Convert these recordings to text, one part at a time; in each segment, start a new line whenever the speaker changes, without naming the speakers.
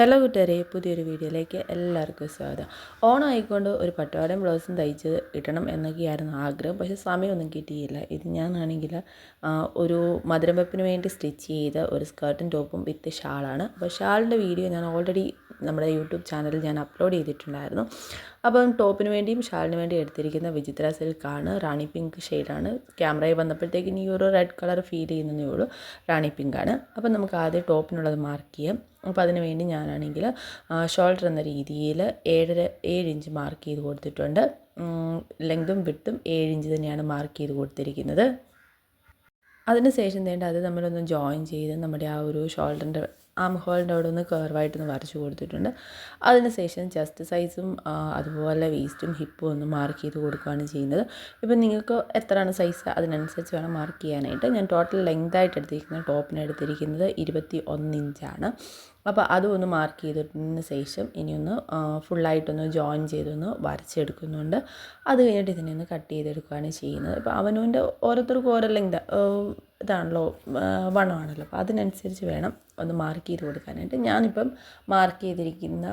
Hello കൂട്ടുകാരെ പുതിയൊരു വീഡിയോയിലേക്ക് എല്ലാവർക്കും സ്വാഗതം. ഓണമായിക്കൊണ്ട് ഒരു പട്ടുപാടം ബ്ലൗസും തയ്ച്ച് ഇടണം എന്നൊക്കെയായിരുന്നു ആഗ്രഹം. പക്ഷേ സമയമൊന്നും കിട്ടിയില്ല. ഇത് ഞാനാണെങ്കിൽ ഒരു മധുരം വെപ്പിന് വേണ്ടി സ്റ്റിച്ച് ചെയ്ത ഒരു സ്കേർട്ടും ടോപ്പും വിത്ത് ഷാളാണ്. അപ്പോൾ ഷാളിന്റെ വീഡിയോ ഞാൻ ഓൾറെഡി നമ്മുടെ യൂട്യൂബ് ചാനലിൽ ഞാൻ അപ്ലോഡ് ചെയ്തിട്ടുണ്ടായിരുന്നു. അപ്പം ടോപ്പിന് വേണ്ടിയും ഷാളിന് വേണ്ടിയും എടുത്തിരിക്കുന്ന വിചിത്ര സിൽക്കാണ്. റാണി പിങ്ക് ഷെയ്ഡാണ്. ക്യാമറയിൽ വന്നപ്പോഴത്തേക്കും ഈ ഒരു റെഡ് കളർ ഫീൽ ചെയ്യുന്നതേ ഉള്ളൂ. റാണി പിങ്കാണ്. അപ്പം നമുക്ക് ആദ്യം ടോപ്പിനുള്ളത് മാർക്ക് ചെയ്യാം. അപ്പോൾ അതിന് വേണ്ടി ഞാനാണെങ്കിൽ ഷോൾഡർ എന്ന രീതിയിൽ ഏഴര ഏഴ് ഇഞ്ച് മാർക്ക് ചെയ്ത് കൊടുത്തിട്ടുണ്ട്. ലെങ്തും വിട്ടും ഏഴ് ഇഞ്ച് തന്നെയാണ് മാർക്ക് ചെയ്ത് കൊടുത്തിരിക്കുന്നത്. അതിന് ശേഷം വേണ്ട അത് നമ്മളൊന്ന് ജോയിൻ ചെയ്ത് നമ്മുടെ ആ ഒരു ഷോൾഡറിന്റെ ആം ഹോളിന്റെ അവിടെ ഒന്ന് കർവായിട്ടൊന്ന് വരച്ച് കൊടുത്തിട്ടുണ്ട്. അതിന് ശേഷം ചെസ്റ്റ് സൈസും അതുപോലെ വേസ്റ്റും ഹിപ്പും ഒന്ന് മാർക്ക് ചെയ്ത് കൊടുക്കുകയാണ് ചെയ്യുന്നത്. ഇപ്പം നിങ്ങൾക്ക് എത്രയാണ് സൈസ് അതിനനുസരിച്ച് വേണം മാർക്ക് ചെയ്യാനായിട്ട്. ഞാൻ ടോട്ടൽ ലെങ്ത് ആയിട്ട് എടുത്തിരിക്കുന്നത് ടോപ്പിന് എടുത്തിരിക്കുന്നത് ഇരുപത്തി ഒന്ന് ഇഞ്ചാണ് അപ്പോൾ അതൊന്ന് മാർക്ക് ചെയ്തിട്ടതിന് ശേഷം ഇനിയൊന്ന് ഫുള്ളായിട്ടൊന്ന് ജോയിൻ ചെയ്തൊന്ന് വരച്ചെടുക്കുന്നുണ്ട്. അത് കഴിഞ്ഞിട്ട് ഇതിനെ ഒന്ന് കട്ട് ചെയ്തെടുക്കുകയാണ് ചെയ്യുന്നത്. ഇപ്പോൾ അവനവന്റെ ഓരോരുത്തർക്കും ഓരോ ലെങ്ത് ഇതാണല്ലോ വണ്ണമാണല്ലോ. അപ്പോൾ അതിനനുസരിച്ച് വേണം ഒന്ന് മാർക്ക് ചെയ്ത് കൊടുക്കാനായിട്ട്. ഞാനിപ്പം മാർക്ക് ചെയ്തിരിക്കുന്ന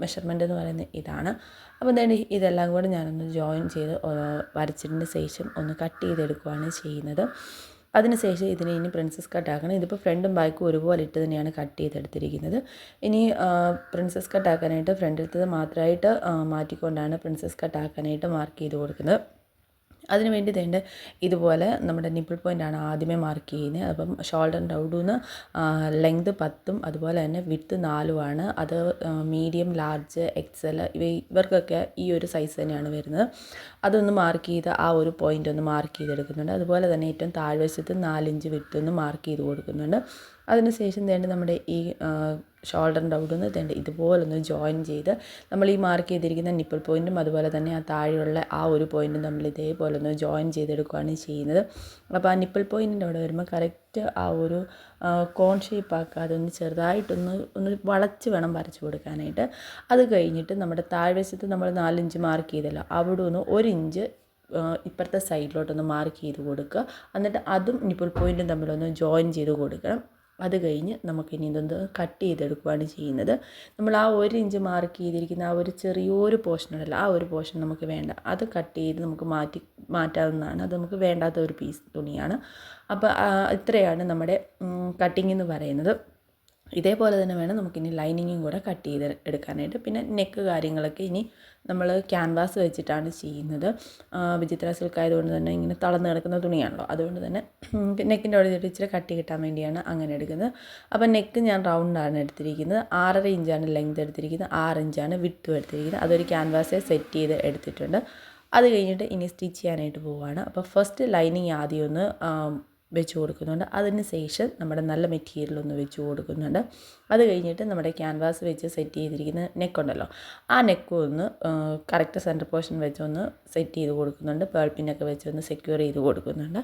മെഷർമെന്റ് എന്ന് പറയുന്നത് ഇതാണ്. അപ്പോൾ എന്തായാലും ഇതെല്ലാം കൂടെ ഞാനൊന്ന് ജോയിൻ ചെയ്ത് വരച്ചതിന് ശേഷം ഒന്ന് കട്ട് ചെയ്തെടുക്കുകയാണ് ചെയ്യുന്നത്. അതിനുശേഷം ഇതിനെ ഇനി പ്രിൻസസ് കട്ടാക്കണം ഇതിപ്പോൾ ഫ്രണ്ടും ബാക്കും ഒരുപോലെ ഇട്ട് തന്നെയാണ് കട്ട് ചെയ്തെടുത്തിരിക്കുന്നത്. ഇനി പ്രിൻസസ് കട്ടാക്കാനായിട്ട് ഫ്രണ്ടിലത്തത് മാത്രമായിട്ട് മാറ്റിക്കൊണ്ടാണ് പ്രിൻസസ് കട്ടാക്കാനായിട്ട് മാർക്ക് ചെയ്ത് കൊടുക്കുന്നത്. അതിന് വേണ്ടി തേണ്ട ഇതുപോലെ നമ്മുടെ നിപ്പിൾ പോയിന്റാണ് ആദ്യമേ മാർക്ക് ചെയ്യുന്നത് അപ്പം ഷോൾഡറിന്റെ നിന്ന് ലെങ്ത് പത്തും അതുപോലെ തന്നെ വിത്ത് നാലുമാണ് അത് മീഡിയം ലാർജ് എക്സൽ ഇവ ഇവർക്കൊക്കെ ഈ ഒരു സൈസ് തന്നെയാണ് വരുന്നത്. അതൊന്ന് മാർക്ക് ചെയ്ത് ആ ഒരു പോയിന്റ് ഒന്ന് മാർക്ക് ചെയ്തെടുക്കുന്നുണ്ട്. അതുപോലെ തന്നെ ഏറ്റവും താഴ്വശത്ത് നാലിഞ്ച് വിത്ത് ഒന്ന് മാർക്ക് ചെയ്ത് കൊടുക്കുന്നുണ്ട്. അതിനുശേഷം വേണ്ട നമ്മുടെ ഈ ഷോൾഡറിന്റെ അവിടെ നിന്ന് തേണ്ട ഇതുപോലൊന്ന് ജോയിൻ ചെയ്ത് നമ്മൾ ഈ മാർക്ക് ചെയ്തിരിക്കുന്ന നിപ്പിൾ പോയിന്റും അതുപോലെ തന്നെ ആ താഴെയുള്ള ആ ഒരു പോയിന്റും നമ്മൾ ഇതേപോലെ ഒന്ന് ജോയിൻ ചെയ്തെടുക്കുകയാണ് ചെയ്യുന്നത്. അപ്പോൾ ആ നിപ്പിൾ പോയിന്റിന്റെ അവിടെ വരുമ്പോൾ കറക്റ്റ് ആ ഒരു കോൺ ഷേപ്പ് ആക്കാതെ ഒന്ന് ചെറുതായിട്ടൊന്ന് ഒന്ന് വളച്ച് വേണം വരച്ച് കൊടുക്കാനായിട്ട്. അത് കഴിഞ്ഞിട്ട് നമ്മുടെ താഴ്വശത്ത് നമ്മൾ നാലിഞ്ച് മാർക്ക് ചെയ്തല്ലോ അവിടെ ഒന്ന് ഒരു ഇഞ്ച് ഇപ്പുറത്തെ സൈഡിലോട്ടൊന്ന് മാർക്ക് ചെയ്ത് കൊടുക്കുക. എന്നിട്ട് അതും നിപ്പിൾ പോയിന്റും തമ്മിലൊന്ന് ജോയിൻ ചെയ്ത് കൊടുക്കണം. അത് കഴിഞ്ഞ് നമുക്കിനി ഇതൊന്ന് കട്ട് ചെയ്തെടുക്കുകയാണ് ചെയ്യുന്നത്. നമ്മൾ ആ ഒരു ഇഞ്ച് മാർക്ക് ചെയ്തിരിക്കുന്ന ആ ഒരു ചെറിയൊരു പോർഷൻ ഉണ്ടല്ലോ ആ ഒരു പോർഷൻ നമുക്ക് വേണ്ട. അത് കട്ട് ചെയ്ത് നമുക്ക് മാറ്റി മാറ്റാവുന്നതാണ്. അത് നമുക്ക് വേണ്ടാത്ത ഒരു പീസ് തുണിയാണ്. അപ്പോൾ ഇത്രയാണ് നമ്മുടെ കട്ടിങ് എന്ന് പറയുന്നത്. ഇതേപോലെ തന്നെ വേണം നമുക്കിനി ലൈനിങ്ങും കൂടെ കട്ട് ചെയ്ത് എടുക്കാനായിട്ട്. പിന്നെ നെക്ക് കാര്യങ്ങളൊക്കെ ഇനി നമ്മൾ ക്യാൻവാസ് വെച്ചിട്ടാണ് ചെയ്യുന്നത്. വിചിത്ര സിൽക്ക് ആയതുകൊണ്ട് തന്നെ ഇങ്ങനെ തളർന്ന് കിടക്കുന്ന തുണിയാണല്ലോ. അതുകൊണ്ട് തന്നെ നെക്കിന്റെ അവിടെ ഇച്ചിരി കട്ടി കിട്ടാൻ വേണ്ടിയാണ് അങ്ങനെ എടുക്കുന്നത്. അപ്പോൾ നെക്ക് ഞാൻ റൗണ്ടാണ് എടുത്തിരിക്കുന്നത്. ആറര ഇഞ്ചാണ് ലെങ്ത് എടുത്തിരിക്കുന്നത്. ആറ് ഇഞ്ചാണ് വിട്ടും എടുത്തിരിക്കുന്നത്. അതൊരു ക്യാൻവാസെ സെറ്റ് ചെയ്ത് എടുത്തിട്ടുണ്ട്. അത് കഴിഞ്ഞിട്ട് ഇനി സ്റ്റിച്ച് ചെയ്യാനായിട്ട് പോവുകയാണ് അപ്പോൾ ഫസ്റ്റ് ലൈനിങ് ആദ്യം ഒന്ന് വെച്ച് കൊടുക്കുന്നുണ്ട്. അതിന് ശേഷം നമ്മുടെ നല്ല മെറ്റീരിയൽ ഒന്ന് വെച്ച് കൊടുക്കുന്നുണ്ട്. അത് കഴിഞ്ഞിട്ട് നമ്മുടെ ക്യാൻവാസ് വെച്ച് സെറ്റ് ചെയ്തിരിക്കുന്ന നെക്ക് ഉണ്ടല്ലോ. ആ നെക്ക് ഒന്ന് കറക്റ്റ് സെന്റർ പോർഷൻ വെച്ചൊന്ന് സെറ്റ് ചെയ്ത് കൊടുക്കുന്നുണ്ട്. പേൾപ്പിനൊക്കെ വെച്ചൊന്ന് സെക്യൂർ ചെയ്ത് കൊടുക്കുന്നുണ്ട്.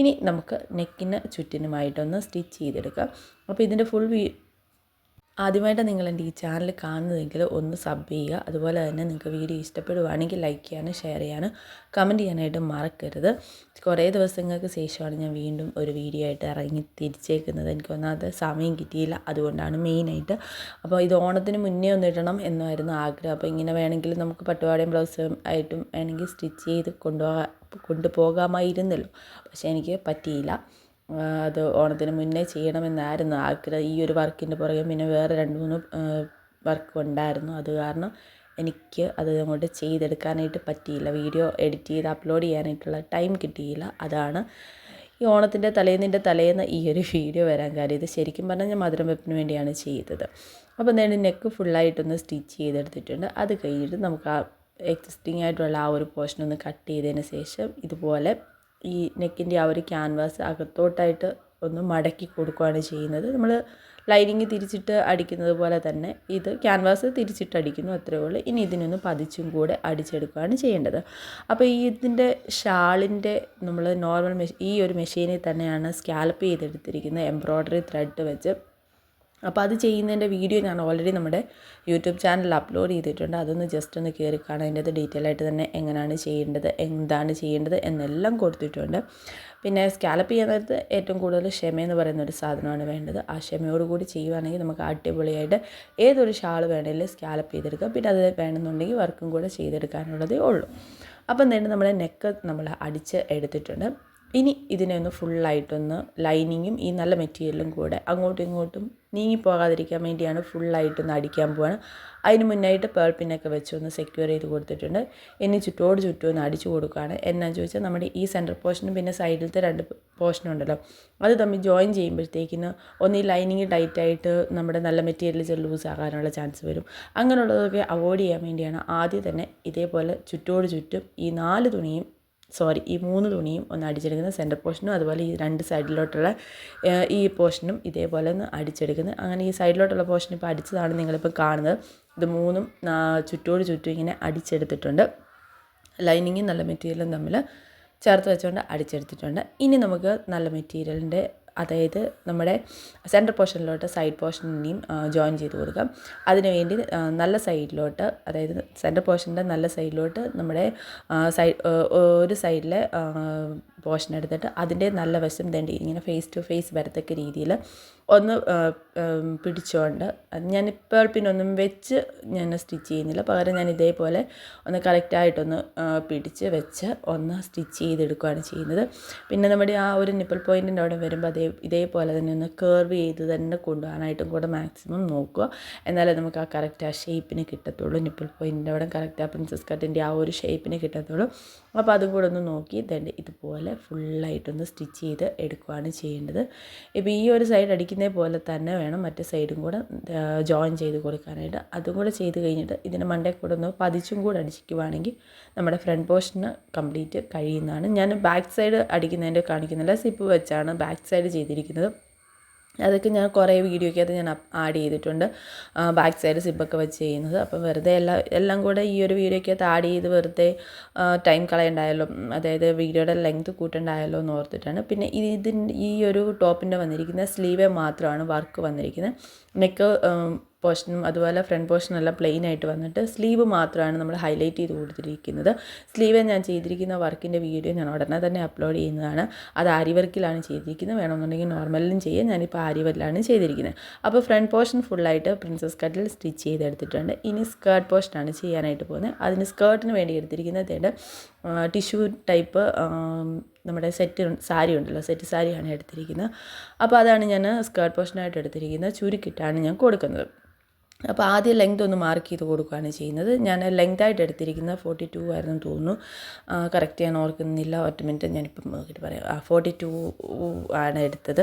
ഇനി നമുക്ക് നെക്കിന് ചുറ്റിനുമായിട്ടൊന്ന് സ്റ്റിച്ച് ചെയ്തെടുക്കാം. അപ്പോൾ ഇതിന്റെ ഫുൾ ആദ്യമായിട്ട് നിങ്ങൾ എന്റെ ഈ ചാനൽ കാണുന്നതെങ്കിൽ ഒന്ന് സബ് ചെയ്യുക. അതുപോലെ തന്നെ നിങ്ങൾക്ക് വീഡിയോ ഇഷ്ടപ്പെടുവാണെങ്കിൽ ലൈക്ക് ചെയ്യാനും ഷെയർ ചെയ്യാനും കമന്റ് ചെയ്യാനായിട്ട് മറക്കരുത്. കുറേ ദിവസങ്ങൾക്ക് ശേഷമാണ് ഞാൻ വീണ്ടും ഒരു വീഡിയോ ആയിട്ട് ഇറങ്ങി തിരിച്ചേക്കുന്നത്. എനിക്ക് ഒന്നാമത് സമയം കിട്ടിയില്ല. അതുകൊണ്ടാണ് മെയിനായിട്ട് അപ്പോൾ ഇത് ഓണത്തിന് മുന്നേ ഒന്ന് ഇടണം എന്നായിരുന്നു ആഗ്രഹം. അപ്പോൾ ഇങ്ങനെ വേണമെങ്കിൽ നമുക്ക് പട്ടുപാടയും ബ്ലൗസും ആയിട്ടും വേണമെങ്കിൽ സ്റ്റിച്ച് ചെയ്ത് കൊണ്ടുപോകാൻ കൊണ്ടുപോകാമായിരുന്നല്ലോ. പക്ഷേ എനിക്ക് പറ്റിയില്ല. അത് ഓണത്തിന് മുന്നേ ചെയ്യണമെന്നായിരുന്നു ആഗ്രഹം. ഈ ഒരു വർക്കിന്റെ പുറകെ പിന്നെ വേറെ രണ്ട് മൂന്ന് വർക്ക് ഉണ്ടായിരുന്നു. അത് കാരണം എനിക്ക് അത് അങ്ങോട്ട് ചെയ്തെടുക്കാനായിട്ട് പറ്റിയില്ല. വീഡിയോ എഡിറ്റ് ചെയ്ത് അപ്ലോഡ് ചെയ്യാനായിട്ടുള്ള ടൈം കിട്ടിയില്ല. അതാണ് ഈ ഓണത്തിന്റെ തലേന്നിന്റെ തലേന്ന് ഈ ഒരു വീഡിയോ വരാൻ കാര്യം. ഇത് ശരിക്കും പറഞ്ഞാൽ ഞാൻ മധുരം വെപ്പിന് വേണ്ടിയാണ് ചെയ്തത്. അപ്പോൾ എന്തായാലും നെക്ക് ഫുള്ളായിട്ടൊന്ന് സ്റ്റിച്ച് ചെയ്തെടുത്തിട്ടുണ്ട്. അത് കഴിഞ്ഞിട്ട് നമുക്ക് ആ എക്സിസ്റ്റിംഗ് ആയിട്ടുള്ള ആ ഒരു പോർഷൻ ഒന്ന് കട്ട് ചെയ്തതിന് ശേഷം ഇതുപോലെ ഈ നെക്കിന്റെ ആ ഒരു ക്യാൻവാസ് അകത്തോട്ടായിട്ട് ഒന്ന് മടക്കി കൊടുക്കുകയാണ് ചെയ്യുന്നത്. നമ്മൾ ലൈനിങ് തിരിച്ചിട്ട് അടിക്കുന്നത് പോലെ തന്നെ ഇത് ക്യാൻവാസ് തിരിച്ചിട്ട് അടിക്കുന്നു അത്രയേ ഉള്ളൂ. ഇനി ഇതിനൊന്ന് പതിച്ചും കൂടെ അടിച്ചെടുക്കുകയാണ് ചെയ്യേണ്ടത്. അപ്പോൾ ഈ ഇതിന്റെ ഷാളിന്റെ നമ്മൾ നോർമൽ മെഷീൻ ഈ ഒരു മെഷീനിൽ തന്നെയാണ് സ്കാൽപ്പ് ചെയ്തെടുത്തിരിക്കുന്നത് എംബ്രോയ്ഡറി ത്രെഡ് വെച്ച്. അപ്പോൾ അത് ചെയ്യുന്നതിന്റെ വീഡിയോ ഞാൻ ഓൾറെഡി നമ്മുടെ യൂട്യൂബ് ചാനലിൽ അപ്ലോഡ് ചെയ്തിട്ടുണ്ട്. അതൊന്ന് ജസ്റ്റ് ഒന്ന് കയറി കാണാം. അതിന്റെ അത് ഡീറ്റെയിൽ ആയിട്ട് തന്നെ എങ്ങനെയാണ് ചെയ്യേണ്ടത് എന്താണ് ചെയ്യേണ്ടത് എന്നെല്ലാം കൊടുത്തിട്ടുണ്ട്. പിന്നെ സ്കാലപ്പ് ചെയ്യാൻ നേരത്ത് ഏറ്റവും കൂടുതൽ ക്ഷമയെന്ന് പറയുന്ന ഒരു സാധനമാണ് വേണ്ടത്. ആ ക്ഷമയോടുകൂടി ചെയ്യുവാണെങ്കിൽ നമുക്ക് അടിപൊളിയായിട്ട് ഏതൊരു ഷാൾ വേണമെങ്കിലും സ്കാലപ്പ് ചെയ്തെടുക്കാം. പിന്നെ അത് വേണമെന്നുണ്ടെങ്കിൽ വർക്കും കൂടെ ചെയ്തെടുക്കാനുള്ളതേ ഉള്ളൂ. അപ്പം തന്നെ നമ്മുടെ നെക്ക് നമ്മൾ അടിച്ച് എടുത്തിട്ടുണ്ട്. ഇനി ഇതിനെ ഒന്ന് ഫുള്ളായിട്ടൊന്ന് ലൈനിങ്ങും ഈ നല്ല മെറ്റീരിയലും കൂടെ അങ്ങോട്ടും ഇങ്ങോട്ടും നീങ്ങിപ്പോകാതിരിക്കാൻ വേണ്ടിയാണ് ഫുള്ളായിട്ടൊന്ന് അടിക്കാൻ പോവാണ്. അതിന് മുന്നായിട്ട് പേൾ പിന്നൊക്കെ വെച്ച് ഒന്ന് സെക്യൂർ ചെയ്ത് കൊടുത്തിട്ടുണ്ട്. ഇനി ചുറ്റോട് ചുറ്റും ഒന്ന് അടിച്ചു കൊടുക്കുകയാണ്. എന്നാന്ന് ചോദിച്ചാൽ നമ്മുടെ ഈ സെന്റർ പോർഷനും പിന്നെ സൈഡിലത്തെ രണ്ട് പോർഷനും ഉണ്ടല്ലോ. അത് തമ്മിൽ ജോയിൻ ചെയ്യുമ്പോഴത്തേക്കിന് ഒന്ന് ഈ ലൈനിങ് ടൈറ്റായിട്ട് നമ്മുടെ നല്ല മെറ്റീരിയൽ ലൂസ് ആകാനുള്ള ചാൻസ് വരും. അങ്ങനെയുള്ളതൊക്കെ അവോയ്ഡ് ചെയ്യാൻ വേണ്ടിയാണ് ആദ്യം തന്നെ ഇതേപോലെ ചുറ്റോട് ചുറ്റും ഈ നാല് തുണിയും സോറി ഈ മൂന്ന് തുണിയും ഒന്ന് അടിച്ചെടുക്കുന്നത് സെന്റർ പോർഷനും അതുപോലെ ഈ രണ്ട് സൈഡിലോട്ടുള്ള ഈ പോർഷനും ഇതേപോലെ ഒന്ന് അടിച്ചെടുക്കുന്നത്. അങ്ങനെ ഈ സൈഡിലോട്ടുള്ള പോർഷൻ ഇപ്പോൾ അടിച്ചതാണ് നിങ്ങളിപ്പോൾ കാണുന്നത്. ഇത് മൂന്നും ചുറ്റോട് ചുറ്റും ഇങ്ങനെ അടിച്ചെടുത്തിട്ടുണ്ട്. ലൈനിങ്ങും നല്ല മെറ്റീരിയലും തമ്മിൽ ചേർത്ത് വെച്ചുകൊണ്ട് അടിച്ചെടുത്തിട്ടുണ്ട്. ഇനി നമുക്ക് നല്ല മെറ്റീരിയലിന്റെ അതായത് നമ്മുടെ സെന്റർ പോർഷനിലോട്ട് സൈഡ് പോർഷനിനെയും ജോയിൻ ചെയ്ത് കൊടുക്കാം. അതിനുവേണ്ടി നല്ല സൈഡിലോട്ട് അതായത് സെന്റർ പോർഷന്റെ നല്ല സൈഡിലോട്ട് നമ്മുടെ സൈഡ് ഒരു സൈഡിലെ പോർഷൻ എടുത്തിട്ട് അതിന്റെ നല്ല വശം തേണ്ടി ഇങ്ങനെ ഫേസ് ടു ഫേസ് വരത്തക്ക രീതിയിൽ ഒന്ന് പിടിച്ചുകൊണ്ട് ഞാൻ പിന്നെ പിന്നൊന്നും വെച്ച് ഞാൻ സ്റ്റിച്ച് ചെയ്യുന്നില്ല. പകരം ഞാൻ ഇതേപോലെ ഒന്ന് കറക്റ്റായിട്ടൊന്ന് പിടിച്ച് വെച്ച് ഒന്ന് സ്റ്റിച്ച് ചെയ്തെടുക്കുകയാണ് ചെയ്യുന്നത്. പിന്നെ നമ്മുടെ ആ ഒരു നിപ്പിൾ പോയിന്റിന്റെ അവിടെ വരുമ്പോൾ അതേ ഇതേപോലെ തന്നെ ഒന്ന് കേർവ് ചെയ്ത് തന്നെ കൊണ്ടുപോകാനായിട്ടും കൂടെ മാക്സിമം നോക്കുക. എന്നാലേ നമുക്ക് ആ കറക്റ്റ് ആ ഷേപ്പിന് കിട്ടത്തുള്ളൂ. നിപ്പിൾ പോയിന്റിന്റെ അവിടെ കറക്റ്റ് ആ പ്രിൻസസ് കട്ടിന്റെ ആ ഒരു ഷേപ്പിന് കിട്ടത്തുള്ളൂ. അപ്പോൾ അതും കൂടെ ഒന്ന് നോക്കി ഇതുപോലെ ഫുള്ളായിട്ടൊന്ന് സ്റ്റിച്ച് ചെയ്ത് എടുക്കുകയാണ് ചെയ്യേണ്ടത്. ഇപ്പോൾ ഈ ഒരു സൈഡ് അടിക്കുന്ന പോലെ തന്നെ വേണം മറ്റേ സൈഡും കൂടെ ജോയിൻ ചെയ്ത് കൊടുക്കാനായിട്ട്. അതും കൂടെ ചെയ്ത് കഴിഞ്ഞിട്ട് ഇതിന്റെ മണ്ടേ കൂടെ ഒന്ന് പതിച്ചും കൂടെ അടിച്ചിക്കുവാണെങ്കിൽ നമ്മുടെ ഫ്രണ്ട് പോർഷന് കംപ്ലീറ്റ് കഴിയുന്നതാണ്. ഞാൻ ബാക്ക് സൈഡ് അടിക്കുന്നതിന്റെ കാണിക്കുന്നില്ല. സിപ്പ് വെച്ചാണ് ബാക്ക് സൈഡ് ചെയ്തിരിക്കുന്നത്. അതൊക്കെ ഞാൻ കുറേ വീഡിയോയ്ക്കകത്ത് ഞാൻ ആഡ് ചെയ്തിട്ടുണ്ട്. ബാക്ക് സൈഡ് സിബൊക്കെ വെച്ച് ചെയ്യുന്നത്. അപ്പം വെറുതെ എല്ലാ എല്ലാം കൂടെ ഈ ഒരു വീഡിയോയ്ക്കകത്ത് ആഡ് ചെയ്ത് വെറുതെ ടൈം കളയണ്ടായാലോ അതായത് വീഡിയോയുടെ ലെങ്ത് കൂട്ടണ്ടായല്ലോ എന്ന് ഓർത്തിട്ടാണ്. പിന്നെ ഇതിന്റെ ഈ ഒരു ടോപ്പിന്റെ വന്നിരിക്കുന്ന സ്ലീവേ മാത്രമാണ് വർക്ക് വന്നിരിക്കുന്നത്. നെക്ക് പോർഷനും അതുപോലെ ഫ്രണ്ട് പോർഷനും എല്ലാം പ്ലെയിൻ ആയിട്ട് വന്നിട്ട് സ്ലീവ് മാത്രമാണ് നമ്മൾ ഹൈലൈറ്റ് ചെയ്ത് കൊടുത്തിരിക്കുന്നത്. സ്ലീവ് ഞാൻ ചെയ്തിരിക്കുന്ന വർക്കിന്റെ വീഡിയോ ഞാൻ ഉടനെ തന്നെ അപ്ലോഡ് ചെയ്യുന്നതാണ്. അത് ആരി വർക്കിലാണ് ചെയ്തിരിക്കുന്നത്. വേണമെന്നുണ്ടെങ്കിൽ നോർമലിലും ചെയ്യാം. ഞാനിപ്പോൾ ആരി വർക്കിലാണ് ചെയ്തിരിക്കുന്നത്. അപ്പോൾ ഫ്രണ്ട് പോർഷൻ ഫുള്ളായിട്ട് പ്രിൻസസ് കട്ടിൽ സ്റ്റിച്ച് ചെയ്തെടുത്തിട്ടുണ്ട്. ഇനി സ്കേർട്ട് പോർഷനാണ് ചെയ്യാനായിട്ട് പോകുന്നത്. അതിന് സ്കേർട്ടിന് വേണ്ടി എടുത്തിരിക്കുന്നത് ടിഷ്യൂ ടൈപ്പ് നമ്മുടെ സെറ്റ് സാരി ഉണ്ടല്ലോ സെറ്റ് സാരിയാണ് എടുത്തിരിക്കുന്നത്. അപ്പോൾ അതാണ് ഞാൻ സ്കേർട്ട് പോർഷനായിട്ട് എടുത്തിരിക്കുന്നത്. ചുരുക്കിട്ടാണ് ഞാൻ കൊടുക്കുന്നത്. അപ്പോൾ ആദ്യം ലെങ്ത് ഒന്ന് മാർക്ക് ചെയ്ത് കൊടുക്കുകയാണ് ചെയ്യുന്നത്. ഞാൻ ലെങ്തായിട്ട് എടുത്തിരിക്കുന്നത് ഫോർട്ടി ടു ആയിരുന്നു തോന്നുന്നു. കറക്റ്റ് ഞാൻ ഓർക്കുന്നില്ല. ഒറ്റ മിനിറ്റ് ഞാനിപ്പം നോക്കിയിട്ട് പറയാം. ഫോർട്ടി ടു ആണ് എടുത്തത്.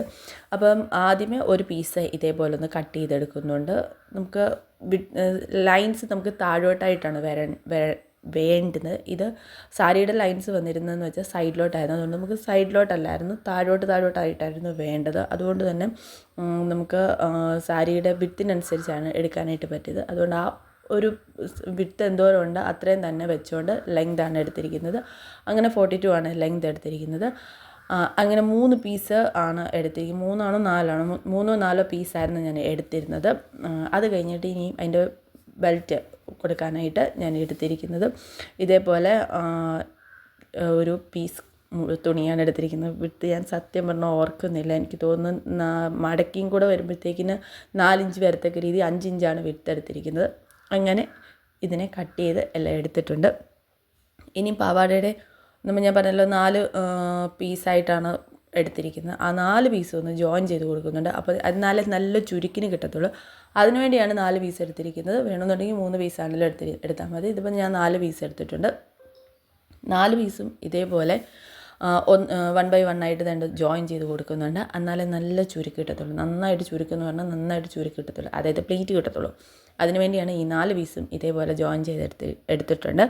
അപ്പം ആദ്യമേ ഒരു പീസ് ഇതേപോലെ ഒന്ന് കട്ട് ചെയ്തെടുക്കുന്നുണ്ട്. നമുക്ക് ലൈൻസ് നമുക്ക് താഴോട്ടായിട്ടാണ് വരാൻ വേണ്ടുന്നത് ഇത് സാരിയുടെ ലൈൻസ് വന്നിരുന്നതെന്ന് വെച്ചാൽ സൈഡിലോട്ടായിരുന്നു. അതുകൊണ്ട് നമുക്ക് സൈഡിലോട്ടല്ലായിരുന്നു താഴോട്ട് താഴോട്ടായിട്ടായിരുന്നു വേണ്ടത്. അതുകൊണ്ട് തന്നെ നമുക്ക് സാരിയുടെ വിത്തിനനുസരിച്ചാണ് എടുക്കാനായിട്ട് പറ്റിയത്. അതുകൊണ്ട് ആ ഒരു വിത്ത് എന്തോരം ഉണ്ട് അത്രയും തന്നെ വെച്ചുകൊണ്ട് ലെങ്താണ് എടുത്തിരിക്കുന്നത്. അങ്ങനെ ഫോർട്ടി ടു ആണ് ലെങ്ത് എടുത്തിരിക്കുന്നത്. അങ്ങനെ മൂന്ന് പീസ് ആണ് എടുത്തിരിക്കുന്നത് മൂന്നാണോ നാലാണോ മൂന്നോ നാലോ പീസായിരുന്നു ഞാൻ എടുത്തിരുന്നത്. അത് കഴിഞ്ഞിട്ട് ഇനി അതിന്റെ ബെൽറ്റ് കൊടുക്കാനായിട്ട് ഞാൻ എടുത്തിരിക്കുന്നത്. ഇതേപോലെ ഒരു പീസ് തുണിയാണ് എടുത്തിരിക്കുന്നത്. വിട്ട് ഞാൻ സത്യം പറഞ്ഞാൽ ഓർക്കുന്നില്ല. എനിക്ക് തോന്നുന്നു മടക്കിയും കൂടെ വരുമ്പോഴത്തേക്കിന് നാലിഞ്ച് വരത്തക്ക രീതി അഞ്ചിഞ്ചാണ് വിട്ടെടുത്തിരിക്കുന്നത്. അങ്ങനെ ഇതിനെ കട്ട് ചെയ്ത് എല്ലാം എടുത്തിട്ടുണ്ട്. ഇനി പാവാടയുടെ നമ്മൾ ഞാൻ പറഞ്ഞല്ലോ നാല് പീസായിട്ടാണ് എടുത്തിരിക്കുന്നത്. ആ നാല് പീസ് ഒന്ന് ജോയിൻ ചെയ്ത് കൊടുക്കുന്നുണ്ട്. അപ്പോൾ എന്നാലേ നല്ല ചുരുക്കിന് കിട്ടത്തുള്ളൂ. അതിനുവേണ്ടിയാണ് നാല് പീസ് എടുത്തിരിക്കുന്നത്. വേണമെന്നുണ്ടെങ്കിൽ മൂന്ന് പീസാണെങ്കിലും എടുത്തി എടുത്താൽ മതി. ഇതിപ്പോൾ ഞാൻ നാല് പീസ് എടുത്തിട്ടുണ്ട്. നാല് പീസും ഇതേപോലെ വൺ ബൈ വൺ ആയിട്ട് രണ്ട് ജോയിൻ ചെയ്ത് കൊടുക്കുന്നുണ്ട്. എന്നാലേ നല്ല ചുരുക്ക് കിട്ടത്തുള്ളൂ. നന്നായിട്ട് ചുരുക്കെന്ന് പറഞ്ഞാൽ നന്നായിട്ട് ചുരുക്ക് കിട്ടത്തുള്ളൂ. അതായത് പ്ലേറ്റ് കിട്ടത്തുള്ളൂ. അതിനുവേണ്ടിയാണ് ഈ നാല് പീസും ഇതേപോലെ ജോയിൻ ചെയ്തെടുത്ത് എടുത്തിട്ടുണ്ട്.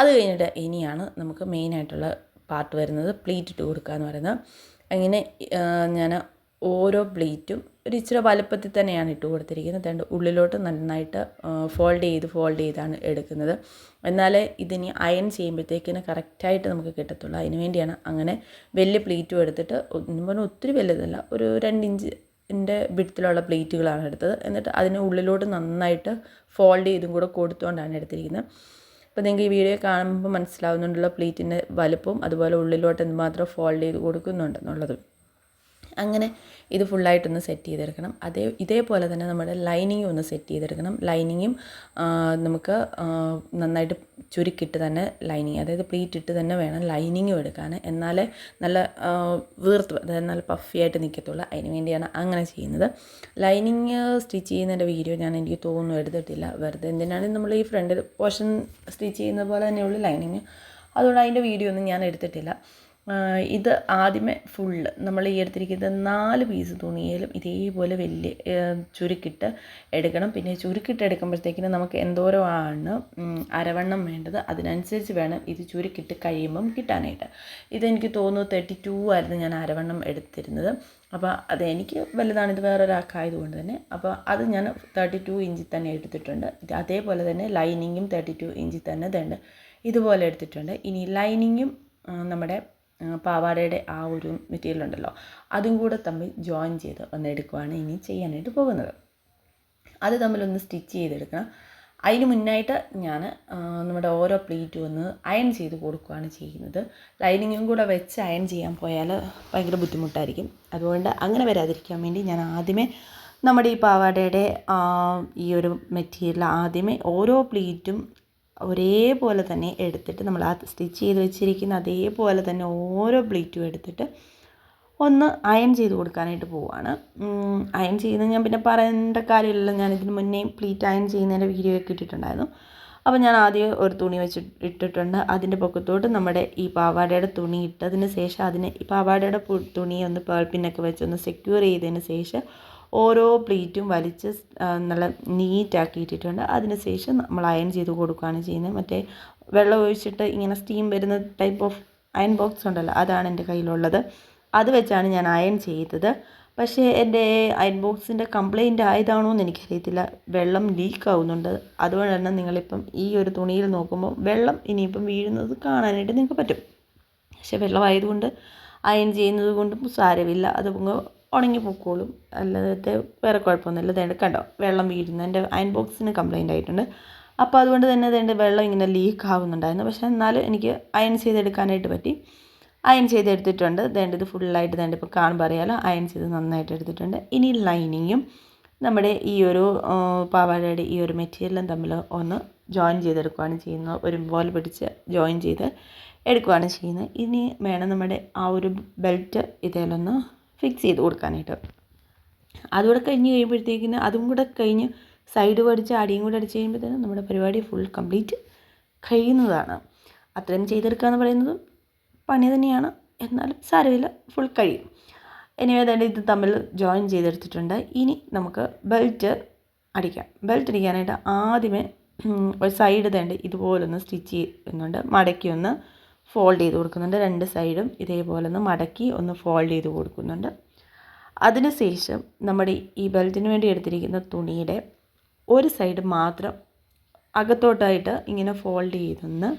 അത് കഴിഞ്ഞിട്ട് ഇനിയാണ് നമുക്ക് മെയിനായിട്ടുള്ള പാർട്ട് വരുന്നത്. പ്ലീറ്റ് ഇട്ട് കൊടുക്കുക എന്ന് പറയുന്നത്. അങ്ങനെ ഞാൻ ഓരോ പ്ലേറ്റും ഒരു ഇച്ചിരി വലുപ്പത്തിൽ തന്നെയാണ് ഇട്ട് കൊടുത്തിരിക്കുന്നത്. രണ്ട് ഉള്ളിലോട്ട് നന്നായിട്ട് ഫോൾഡ് ചെയ്ത് ഫോൾഡ് ചെയ്താണ് എടുക്കുന്നത്. എന്നാലേ ഇതിനി അയൺ ചെയ്യുമ്പോഴത്തേക്കിന് കറക്റ്റായിട്ട് നമുക്ക് കിട്ടത്തുള്ളൂ. അതിന് വേണ്ടിയാണ് അങ്ങനെ വലിയ പ്ലേറ്റും എടുത്തിട്ട് ഒന്നും പറഞ്ഞാൽ ഒത്തിരി വലുതല്ല ഒരു രണ്ട് ഇഞ്ച് എന്റെ വിടത്തിലുള്ള പ്ലേറ്റുകളാണ് എടുത്തത്. എന്നിട്ട് അതിന് ഉള്ളിലോട്ട് നന്നായിട്ട് ഫോൾഡ് ചെയ്തും കൂടെ കൊടുത്തുകൊണ്ടാണ് എടുത്തിരിക്കുന്നത്. അപ്പോൾ നിങ്ങൾക്ക് ഈ വീഡിയോ കാണുമ്പോൾ മനസ്സിലാവുന്നുണ്ടല്ലോ പ്ലേറ്റിന്റെ വലുപ്പവും അതുപോലെ ഉള്ളിലോട്ട് എന്തുമാത്രം ഫോൾഡ് ചെയ്ത് കൊടുക്കുന്നുണ്ടെന്നുള്ളത് അങ്ങനെ ഇത് ഫുള്ളായിട്ടൊന്ന് സെറ്റ് ചെയ്തെടുക്കണം. അതേ ഇതേപോലെ തന്നെ നമ്മുടെ ലൈനിങ്ങും ഒന്ന് സെറ്റ് ചെയ്തെടുക്കണം. ലൈനിങ്ങും നമുക്ക് നന്നായിട്ട് ചുരുക്കിട്ട് തന്നെ ലൈനിങ് അതായത് പ്ലീറ്റ് ഇട്ട് തന്നെ വേണം ലൈനിങ്ങും എടുക്കാൻ എന്നാലേ നല്ല വീർത്ത് അതായത് നല്ല പഫി ആയിട്ട് നിൽക്കത്തുള്ളൂ അതിന് വേണ്ടിയാണ് അങ്ങനെ ചെയ്യുന്നത്. ലൈനിങ് സ്റ്റിച്ച് ചെയ്യുന്നതിന്റെ വീഡിയോ ഞാൻ എനിക്ക് തോന്നുന്നു എടുത്തിട്ടില്ല. വെറുതെ എന്തിനാണ് നമ്മൾ ഈ ഫ്രണ്ട് പോർഷൻ സ്റ്റിച്ച് ചെയ്യുന്ന പോലെ തന്നെയുള്ളൂ ലൈനിങ് അതുകൊണ്ട് അതിന്റെ വീഡിയോ ഒന്നും ഞാൻ എടുത്തിട്ടില്ല. ഇത് ആദ്യമേ ഫുള്ള് നമ്മൾ ഈ എടുത്തിരിക്കുന്നത് നാല് പീസ് തുണിയിലും ഇതേപോലെ വലിയ ചുരുക്കിട്ട് എടുക്കണം. പിന്നെ ചുരുക്കിട്ട് എടുക്കുമ്പോഴത്തേക്കിനും നമുക്ക് എന്തോരമാണ് അരവണ്ണം വേണ്ടത്. അതിനനുസരിച്ച് വേണം ഇത് ചുരുക്കിട്ട് കഴിയുമ്പം കിട്ടാനായിട്ട്. ഇതെനിക്ക് തോന്നുന്നു തേർട്ടി ടു ആയിരുന്നു ഞാൻ അരവണ്ണം എടുത്തിരുന്നത്. അപ്പോൾ അത് എനിക്ക് വലുതാണ്. ഇത് വേറൊരാൾക്കായതുകൊണ്ട് തന്നെ. അപ്പോൾ അത് ഞാൻ തേർട്ടി ടു ഇഞ്ചിൽ തന്നെ എടുത്തിട്ടുണ്ട്. അതേപോലെ തന്നെ ലൈനിങ്ങും തേർട്ടി ടു ഇഞ്ചിൽ തന്നെ ഇതുണ്ട് ഇതുപോലെ എടുത്തിട്ടുണ്ട്. ഇനി ലൈനിങ്ങും നമ്മുടെ പാവാടയുടെ ആ ഒരു മെറ്റീരിയൽ ഉണ്ടല്ലോ. അതും കൂടെ തമ്മിൽ ജോയിൻ ചെയ്ത് ഒന്ന് എടുക്കുവാണ് ഇനി ചെയ്യാനായിട്ട് പോകുന്നത്. അത് തമ്മിലൊന്ന് സ്റ്റിച്ച് ചെയ്തെടുക്കണം. അതിന് മുന്നായിട്ട് ഞാൻ നമ്മുടെ ഓരോ പ്ലീറ്റും ഒന്ന് അയൺ ചെയ്ത് കൊടുക്കുകയാണ് ചെയ്യുന്നത്. ലൈനിങ്ങും കൂടെ വെച്ച് അയൺ ചെയ്യാൻ പോയാൽ ഭയങ്കര ബുദ്ധിമുട്ടായിരിക്കും. അതുകൊണ്ട് അങ്ങനെ വരാതിരിക്കാൻ വേണ്ടി ഞാൻ ആദ്യമേ നമ്മുടെ ഈ പാവാടയുടെ ഈ ഒരു മെറ്റീരിയൽ ആദ്യമേ ഓരോ പ്ലീറ്റും ഒരേപോലെ തന്നെ എടുത്തിട്ട് നമ്മൾ ആ സ്റ്റിച്ച് ചെയ്ത് വെച്ചിരിക്കുന്ന അതേപോലെ തന്നെ ഓരോ പ്ലീറ്റും എടുത്തിട്ട് ഒന്ന് അയൺ ചെയ്ത് കൊടുക്കാനായിട്ട് പോവുകയാണ് അയൺ ചെയ്യുന്ന ഞാൻ പിന്നെ പറയേണ്ട കാര്യമില്ലല്ലോ. ഞാൻ ഇതിന് മുന്നേ പ്ലീറ്റ് അയൺ ചെയ്യുന്നതിന്റെ വീഡിയോ ഒക്കെ ഇട്ടിട്ടുണ്ടായിരുന്നു. അപ്പോൾ ഞാൻ ആദ്യം ഒരു തുണി വെച്ച് ഇട്ടിട്ടുണ്ട്. അതിന്റെ പൊക്കത്തോട്ട് നമ്മുടെ ഈ പാവാടയുടെ തുണി ഇട്ടതിന് ശേഷം അതിന് ഈ പാവാടയുടെ തുണി ഒന്ന് പേൾപ്പിനൊക്കെ വെച്ച് ഒന്ന് സെക്യൂർ ചെയ്തതിന് ശേഷം ഓരോ പ്ലേറ്റും വലിച്ച് നല്ല നീറ്റാക്കി ഇട്ടിട്ടുണ്ട്. അതിന് ശേഷം നമ്മൾ അയൺ ചെയ്ത് കൊടുക്കുകയാണ് ചെയ്യുന്നത്. മറ്റേ വെള്ളം ഒഴിച്ചിട്ട് ഇങ്ങനെ സ്റ്റീം വരുന്ന ടൈപ്പ് ഓഫ് അയൺ ബോക്സ് ഉണ്ടല്ലോ അതാണ് എന്റെ കയ്യിലുള്ളത്. അത് വെച്ചാണ് ഞാൻ അയൺ ചെയ്തത്. പക്ഷേ എന്റെ അയൺ ബോക്സിന്റെ കംപ്ലയിന്റ് ആയതാണോ എന്ന് എനിക്കറിയത്തില്ല. വെള്ളം ലീക്ക് ആവുന്നുണ്ട്. അതുകൊണ്ട് തന്നെ നിങ്ങളിപ്പം ഈ ഒരു തുണിയിൽ നോക്കുമ്പോൾ വെള്ളം ഇനിയിപ്പം വീഴുന്നത് കാണാനായിട്ട് നിങ്ങൾക്ക് പറ്റും. പക്ഷേ വെള്ളമായതുകൊണ്ട് അയൺ ചെയ്യുന്നത് കൊണ്ടും സാരമില്ല. അത് ഉണങ്ങി പൊക്കോളും. അല്ലാതെ വേറെ കുഴപ്പമൊന്നുമില്ല. ഇതേണ്ട കണ്ടോ വെള്ളം വീഴുന്നു. എന്റെ അയൺ ബോക്സിന് കംപ്ലൈന്റ് ആയിട്ടുണ്ട്. അപ്പോൾ അതുകൊണ്ട് തന്നെ ഇതേണ്ട വെള്ളം ഇങ്ങനെ ലീക്ക് ആവുന്നുണ്ടായിരുന്നു. പക്ഷേ എന്നാലും എനിക്ക് അയൺ ചെയ്തെടുക്കാനായിട്ട് പറ്റി. അയൺ ചെയ്തെടുത്തിട്ടുണ്ട്. ഇതേണ്ട ഇത് ഫുള്ളായിട്ട് ഇതേണ്ട ഇപ്പോൾ കാണുമ്പോൾ അറിയാലോ അയൺ ചെയ്ത് നന്നായിട്ട് എടുത്തിട്ടുണ്ട്. ഇനി ലൈനിങ്ങും നമ്മുടെ ഈ ഒരു പാവാടയുടെ ഈ ഒരു മെറ്റീരിയലും തമ്മിൽ ഒന്ന് ജോയിൻ ചെയ്തെടുക്കുകയാണ് ചെയ്യുന്നത്. ഒരു ബോൾ പിടിച്ച് ജോയിൻ ചെയ്ത് എടുക്കുകയാണ് ചെയ്യുന്നത്. ഇനി വേണം നമ്മുടെ ആ ഒരു ബെൽറ്റ് ഇതിലൊന്ന് ഫിക്സ് ചെയ്ത് കൊടുക്കാനായിട്ട്. അതുകൂടെ കഴിഞ്ഞ് കഴിയുമ്പോഴത്തേക്കിന് അതും കൂടെ കഴിഞ്ഞ് സൈഡ് പഠിച്ച് അടിയും കൂടെ അടിച്ച് കഴിയുമ്പോഴത്തേനും നമ്മുടെ പരിപാടി ഫുൾ കംപ്ലീറ്റ് കഴിയുന്നതാണ്. അത്രയും ചെയ്തെടുക്കുക എന്ന് പറയുന്നത് പണി തന്നെയാണ്. എന്നാലും സാരമില്ല ഫുൾ കഴിയും. എനിവേ ഏതാണ്ട് ഇത് തമ്മിൽ ജോയിൻ ചെയ്തെടുത്തിട്ടുണ്ട്. ഇനി നമുക്ക് ബെൽറ്റ് അടിക്കാം. ബെൽറ്റ് അടിക്കാനായിട്ട് ആദ്യമേ ഒരു സൈഡ് തേണ്ട ഇതുപോലൊന്ന് സ്റ്റിച്ച് ചെയ്യുന്നുണ്ട്. മടക്കി ഒന്ന് ഫോൾഡ് ചെയ്ത് കൊടുക്കുന്നുണ്ട്. രണ്ട് സൈഡും ഇതേപോലെ ഒന്ന് മടക്കി ഒന്ന് ഫോൾഡ് ചെയ്ത് കൊടുക്കുന്നുണ്ട്. അതിനുശേഷം നമ്മുടെ ഈ ബെൽറ്റിന് വേണ്ടി എടുത്തിരിക്കുന്ന തുണിയുടെ ഒരു സൈഡ് മാത്രം അകത്തോട്ടായിട്ട് ഇങ്ങനെ ഫോൾഡ് ചെയ്തൊന്ന്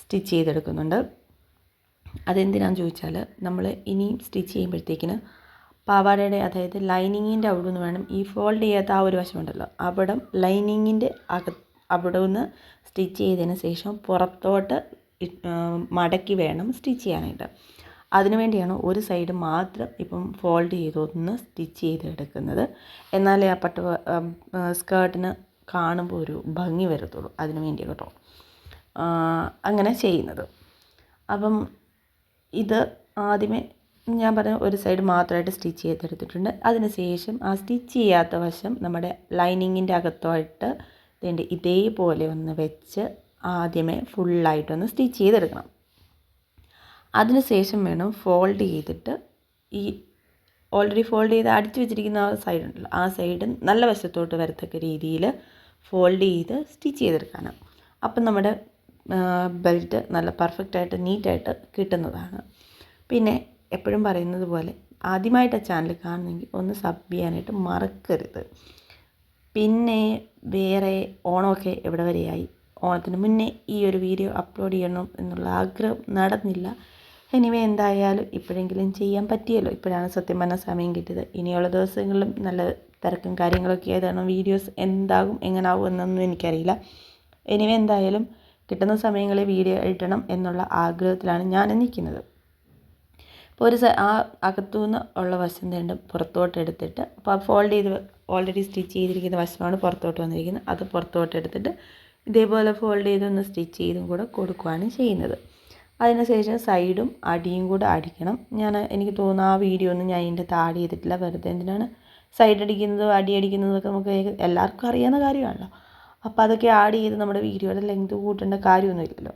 സ്റ്റിച്ച് ചെയ്തെടുക്കുന്നുണ്ട്. അതെന്തിനാണെന്ന് ചോദിച്ചാൽ നമ്മൾ ഇനിയും സ്റ്റിച്ച് ചെയ്യുമ്പോഴത്തേക്കിന് പാവാടയുടെ അതായത് ലൈനിങ്ങിന്റെ അവിടെ നിന്ന് വേണം. ഈ ഫോൾഡ് ചെയ്യാത്ത ആ ഒരു വശമുണ്ടല്ലോ. അവിടം ലൈനിങ്ങിന്റെ അക അവിടെ നിന്ന് സ്റ്റിച്ച് ചെയ്തതിന് ശേഷം പുറത്തോട്ട് മടക്കി വേണം സ്റ്റിച്ച് ചെയ്യാനായിട്ട്. അതിനു വേണ്ടിയാണ് ഒരു സൈഡ് മാത്രം ഇപ്പം ഫോൾഡ് ചെയ്തൊന്ന് സ്റ്റിച്ച് ചെയ്തെടുക്കുന്നത്. എന്നാലേ ആ പട്ട് സ്കേർട്ടിന് കാണുമ്പോൾ ഒരു ഭംഗി വരത്തുള്ളൂ അതിനു വേണ്ടി കേട്ടോ. അങ്ങനെ ചെയ്യുന്നത്. അപ്പം ഇത് ആദ്യമേ ഞാൻ പറഞ്ഞ ഒരു സൈഡ് മാത്രമായിട്ട് സ്റ്റിച്ച് ചെയ്തെടുത്തിട്ടുണ്ട്. അതിന് ശേഷം ആ സ്റ്റിച്ച് ചെയ്യാത്ത വശം നമ്മുടെ ലൈനിങ്ങിന്റെ അകത്തായിട്ട് ഇതേപോലെ ഒന്ന് വെച്ച് ആദ്യമേ ഫുള്ളായിട്ടൊന്ന് സ്റ്റിച്ച് ചെയ്തെടുക്കണം. അതിന് ശേഷം വേണം ഫോൾഡ് ചെയ്തിട്ട് ഈ ഓൾറെഡി ഫോൾഡ് ചെയ്ത് അടിച്ചു വെച്ചിരിക്കുന്ന ആ സൈഡ് ഉണ്ടല്ലോ ആ സൈഡ് നല്ല വശത്തോട്ട് വരത്തക്ക രീതിയിൽ ഫോൾഡ് ചെയ്ത് സ്റ്റിച്ച് ചെയ്തെടുക്കാനാണ്. അപ്പം നമ്മുടെ ബെൽറ്റ് നല്ല പെർഫെക്റ്റായിട്ട് നീറ്റായിട്ട് കിട്ടുന്നതാണ്. പിന്നെ എപ്പോഴും പറയുന്നത് പോലെ ആദ്യമായിട്ട് ചാനൽ കാണുന്നെങ്കിൽ ഒന്ന് സബ് ചെയ്യാനായിട്ട് മറക്കരുത്. പിന്നെ വേറെ ഓണമൊക്കെ എവിടെ വരെയായി? ഓണത്തിന് മുന്നേ ഈ ഒരു വീഡിയോ അപ്ലോഡ് ചെയ്യണം എന്നുള്ള ആഗ്രഹം നടന്നില്ല. എനിവേ എന്തായാലും ഇപ്പോഴെങ്കിലും ചെയ്യാൻ പറ്റിയല്ലോ. ഇപ്പോഴാണ് സത്യം പറഞ്ഞ സമയം കിട്ടിയത്. ഇനിയുള്ള ദിവസങ്ങളിലും നല്ല തിരക്കും കാര്യങ്ങളൊക്കെ ആയതാണ്. വീഡിയോസ് എന്താകും എങ്ങനാകും എന്നൊന്നും എനിക്കറിയില്ല. എനിവേ എന്തായാലും കിട്ടുന്ന സമയങ്ങളിൽ വീഡിയോ ഇടണം എന്നുള്ള ആഗ്രഹത്തിലാണ് ഞാൻ നിൽക്കുന്നത്. അപ്പോൾ ഒരു ആ അകത്തുനിന്ന് ഉള്ള വശം രണ്ടും പുറത്തോട്ട് എടുത്തിട്ട് അപ്പോൾ ഫോൾഡ് ചെയ്ത് ഓൾറെഡി സ്റ്റിച്ച് ചെയ്തിരിക്കുന്ന വശമാണ് പുറത്തോട്ട് വന്നിരിക്കുന്നത്. അത് പുറത്തോട്ട് എടുത്തിട്ട് ഇതേപോലെ ഫോൾഡ് ചെയ്തൊന്ന് സ്റ്റിച്ച് ചെയ്തും കൂടെ കൊടുക്കുകയാണ് ചെയ്യുന്നത്. അതിനുശേഷം സൈഡും അടിയും കൂടെ അടിക്കണം. ഞാൻ എനിക്ക് തോന്നുന്നു ആ വീഡിയോ ഒന്നും ഞാൻ ഇതിന്റെ താടി ചെയ്തിട്ടില്ല. വെറുതെ എന്തിനാണ് സൈഡ് അടിക്കുന്നതും അടി അടിക്കുന്നതൊക്കെ നമുക്ക് എല്ലാവർക്കും അറിയാവുന്ന കാര്യമാണല്ലോ. അപ്പോൾ അതൊക്കെ ആഡ് ചെയ്ത് നമ്മുടെ വീഡിയോയുടെ ലെങ്ത് കൂട്ടേണ്ട കാര്യമൊന്നുമില്ലല്ലോ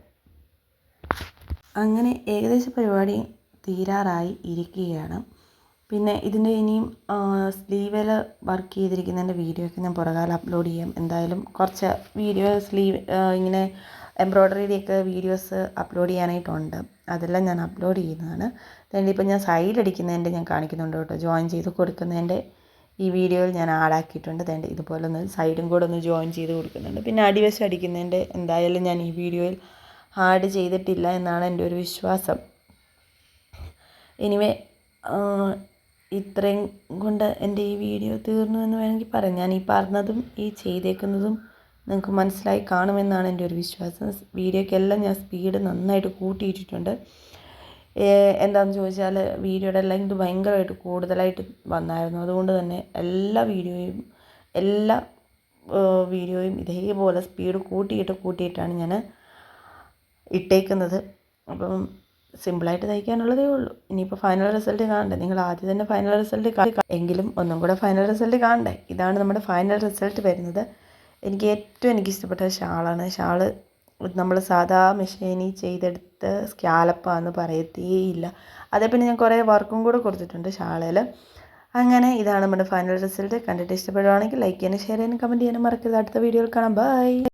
അങ്ങനെ ഏകദേശ പരിപാടി തീരാറായി ഇരിക്കുകയാണ്. പിന്നെ ഇതിന്റെ ഇനിയും സ്ലീവിൽ വർക്ക് ചെയ്തിരിക്കുന്നതിന്റെ വീഡിയോ ഒക്കെ ഞാൻ പുറകാലം അപ്ലോഡ് ചെയ്യാം. എന്തായാലും കുറച്ച് വീഡിയോ സ്ലീവ് ഇങ്ങനെ എംബ്രോയ്ഡറിയുടെയൊക്കെ വീഡിയോസ് അപ്ലോഡ് ചെയ്യാനായിട്ടുണ്ട്. അതെല്ലാം ഞാൻ അപ്ലോഡ് ചെയ്യുന്നതാണ്. അതുകൊണ്ട് ഇപ്പോൾ ഞാൻ സൈഡ് അടിക്കുന്നതിന്റെ ഞാൻ കാണിക്കുന്നുണ്ട് കേട്ടോ. ജോയിൻ ചെയ്ത് കൊടുക്കുന്നതിന്റെ ഈ വീഡിയോയിൽ ഞാൻ ആഡാക്കിയിട്ടുണ്ട് അതുകൊണ്ട് ഇതുപോലെ ഒന്ന് സൈഡും കൂടെ ഒന്ന് ജോയിൻ ചെയ്ത് കൊടുക്കുന്നുണ്ട്. പിന്നെ അടിവശം അടിക്കുന്നതിന്റെ എന്തായാലും ഞാൻ ഈ വീഡിയോയിൽ ആഡ് ചെയ്തിട്ടില്ല എന്നാണ് എന്റെ ഒരു വിശ്വാസം. എനിവേ ഇത്രയും കൊണ്ട് എന്റെ ഈ വീഡിയോ തീർന്നു എന്ന് വേണമെങ്കിൽ പറയാം. ഞാൻ ഈ പറഞ്ഞതും ഈ ചെയ്തേക്കുന്നതും നിങ്ങൾക്ക് മനസ്സിലായി കാണുമെന്നാണ് എന്റെ ഒരു വിശ്വാസം. വീഡിയോക്കെല്ലാം ഞാൻ സ്പീഡ് നന്നായിട്ട് കൂട്ടിയിട്ടിട്ടുണ്ട്. എന്താണെന്ന് ചോദിച്ചാൽ വീഡിയോയുടെ ലെങ്ത് ഭയങ്കരമായിട്ട് കൂടുതലായിട്ട് വന്നായിരുന്നു. അതുകൊണ്ട് തന്നെ എല്ലാ വീഡിയോയും എല്ലാ വീഡിയോയും ഇതേപോലെ സ്പീഡ് കൂട്ടിയിട്ട് കൂട്ടിയിട്ടാണ് ഞാൻ ഇട്ടേക്കുന്നത്. അപ്പം സിമ്പിളായിട്ട് തയ്ക്കാനുള്ളതേ ഉള്ളൂ. ഇനിയിപ്പോൾ ഫൈനൽ റിസൾട്ട് കാണണ്ടേ? നിങ്ങൾ ആദ്യം തന്നെ ഫൈനൽ റിസൾട്ട് എങ്കിലും ഒന്നും കൂടെ ഫൈനൽ റിസൾട്ട് കാണണ്ടേ? ഇതാണ് നമ്മുടെ ഫൈനൽ റിസൾട്ട് വരുന്നത്. എനിക്ക് ഏറ്റവും എനിക്ക് ഇഷ്ടപ്പെട്ട ഷാളാണ്. ഷാൾ നമ്മൾ സാധാ മെഷീനിൽ ചെയ്തെടുത്ത സ്കാലപ്പാന്ന് പറയത്തേയില്ല. അതേ പിന്നെ ഞാൻ കുറേ വർക്കും കൂടെ കൊടുത്തിട്ടുണ്ട് ഷാളയിൽ അങ്ങനെ ഇതാണ് നമ്മുടെ ഫൈനൽ റിസൾട്ട് കണ്ടിട്ട് ഇഷ്ടപ്പെടുവാണെങ്കിൽ ലൈക്ക് ചെയ്യാനും ഷെയർ ചെയ്യാനും കമന്റ് ചെയ്യാനും മറക്കരുത്. അടുത്ത വീഡിയോയിൽ കാണാം. ബൈ